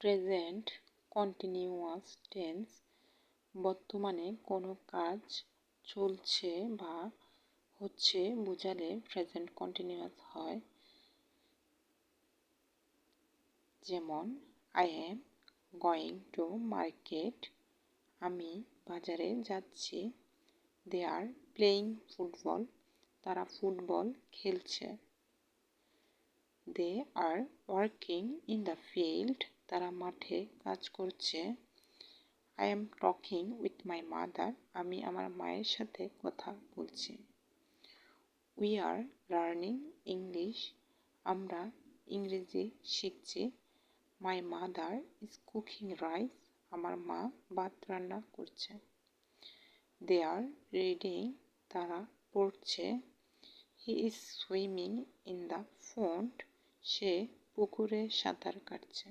Present continuous tense বর্তমানে কোনো কাজ চলছে বা হচ্ছে বোঝালে প্রেজেন্ট কন্টিনিউয়াস হয়। যেমন I am going to market আমি বাজারে যাচ্ছি। দে আর প্লেয়িং ফুটবল তারা ফুটবল খেলছে। They are working in the field তারা মাঠে কাজ করছে। I am talking with my mother আমি আমার মায়ের সাথে কথা বলছি। উই আর লার্নিং ইংলিশ আমরা ইংরেজি শিখছি। My mother is cooking rice আমার মা ভাত রান্না করছে। দে আর রিডিং তারা পড়ছে। He is swimming in the pond সে পুকুরে সাঁতার কাটছে।